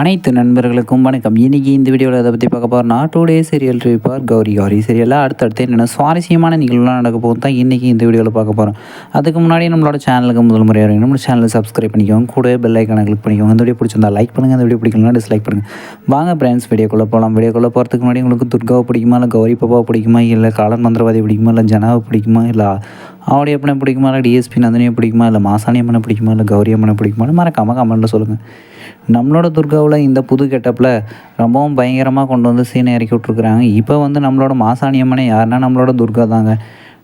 அனைத்து நண்பர்களுக்கும் வணக்கம். இன்னைக்கு இந்த வீடியோவில் அதை பற்றி பார்க்க போகிறோம்னா டூ டே சீரியல் ரிப்பார் கௌரி. கௌரி சீரியலில் அடுத்தடுத்து என்னென்ன சுவாரஸ்யமான நிகழ்வுலாம் நடக்க போகும் தான் இன்றைக்கி இந்த வீடியோவில் பார்க்க போகிறோம் அதுக்கு முன்னாடி நம்மளோட சேனலுக்கு முதல் முறையாக வரீங்க நம்மளோட சேனலை சப்ஸ்கிரைப் பண்ணிக்கோங்க. கூட பெல் ஐக்கானை கிளிக் பண்ணிக்கோங்க. இந்த வீடியோ பிடிச்சிருந்தா லைக் பண்ணுங்கள் அந்த வீடியோ பிடிக்கலாம் டிஸ்லைக் பண்ணுங்கள் வாங்க ஃப்ரெண்ட்ஸ் வீடியோக்குள்ளே போகலாம் வீடியோக்குள்ளே போகிறதுக்கு முன்னாடி உங்களுக்கு துர்காவை பிடிக்குமா? இல்லை கௌரி பாப்பாவை பிடிக்குமா? இல்லை காலன் மந்திரவாதி பிடிக்குமா? இல்லை ஜனாவை பிடிக்குமா? இல்லை அவடைய அப்பனை பிடிக்குமா? இல்லை டிஎஸ்பி நந்தினியை பிடிக்குமா? இல்லை மாசாணி அம்மனை பிடிக்குமா? இல்லை கௌரி அம்மனை பிடிக்குமா மறக்காமல் கமெண்ட்டில் சொல்லுங்கள் நம்மளோட துர்காவில் இந்த புது கெட்டப்பில் ரொம்பவும் பயங்கரமாக கொண்டு வந்து சீனை இறக்கி விட்ருக்குறாங்க இப்போ வந்து நம்மளோட மாசாணி அம்மனை யாருன்னா நம்மளோட துர்கா தாங்க.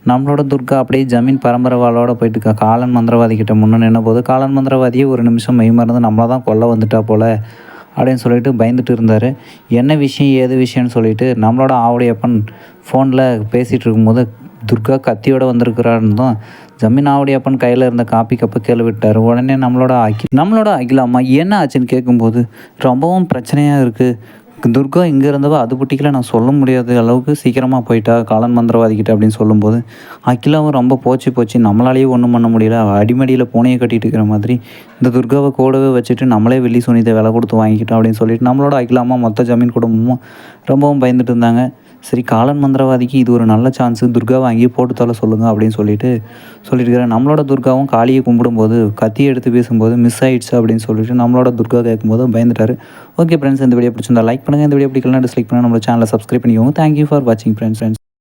நம்மளோட துர்கா அப்படியே ஜமீன் பரம்பரவாளோட போயிட்டு இருக்கா காலன் மந்திரவாதி கிட்ட முன்னே நின்ன போது காலன் மந்திரவாதியே ஒரு நிமிஷம் மெய் மறந்து நம்மளை தான் கொல்ல வந்துட்டா போல் அப்படின்னு சொல்லிட்டு பயந்துட்டு இருந்தார். என்ன விஷயம் ஏது விஷயம்னு சொல்லிட்டு நம்மளோட ஆவுடையப்பன் ஃபோனில் பேசிகிட்டு இருக்கும்போது துர்கா கத்தியோடு வந்திருக்கிறான்னு தான் ஜமீன் அப்பன் கையில் இருந்த காப்பி கப்பை கீழே விட்டார் உடனே நம்மளோட அகி நம்மளோட அகிலாமா என்ன ஆச்சுன்னு கேட்கும்போது ரொம்பவும் பிரச்சனையாக இருக்குது துர்கா இங்கே இருந்தவ அது புட்டிக்கல நான் சொல்ல முடியாத அளவுக்கு சீக்கிரமாக போயிட்டா காலன் மந்திரவாதிக்கிட்ட அப்படின்னு சொல்லும்போது அகிலாவும் ரொம்ப போச்சு போச்சு நம்மளாலேயே ஒன்றும் பண்ண முடியல. அடிமடியில் பூனையை கட்டிட்டு இருக்கிற மாதிரி இந்த துர்காவை கூடவே வச்சுட்டு நம்மளே வெள்ளி சுனிதை விலை கொடுத்து வாங்கிக்கிட்டோம் அப்படின்னு சொல்லிட்டு நம்மளோட அகிலாமா மொத்த ஜமீன் குடும்பமும் ரொம்பவும் பயந்துட்டு இருந்தாங்க. சரி காலன் மந்திரவாதிக்கு இது ஒரு நல்ல சான்ஸு துர்காவை வாங்கி போட்டு தொலை சொல்லுங்கள் அப்படின்னு சொல்லிட்டு சொல்லியிருக்கிறேன் நம்மளோட துர்காவும் காளியை கும்பிடும்போது கத்தி எடுத்து பேசும்போது மிஸ் ஆயிடுச்சு அப்படின்னு சொல்லிட்டு நம்மளோட துர்கா கேட்கும்போது பயந்துட்டார். ஓகே ஃப்ரெண்ட்ஸ் இந்த வீடியோ பிடிச்சிருந்தா லைக் பண்ணுங்கள் இந்த வீடியோ பிடிக்கலாம் டிஸ்லைக் பண்ணுங்கள் நம்மளோட சேனலை சப்ஸ்கிரைப் பண்ணிக்கோங்க. தேங்க்யூ ஃபார் வாட்சிங் ஃப்ரெண்ட்ஸ் ஃப்ரெண்ட்ஸ்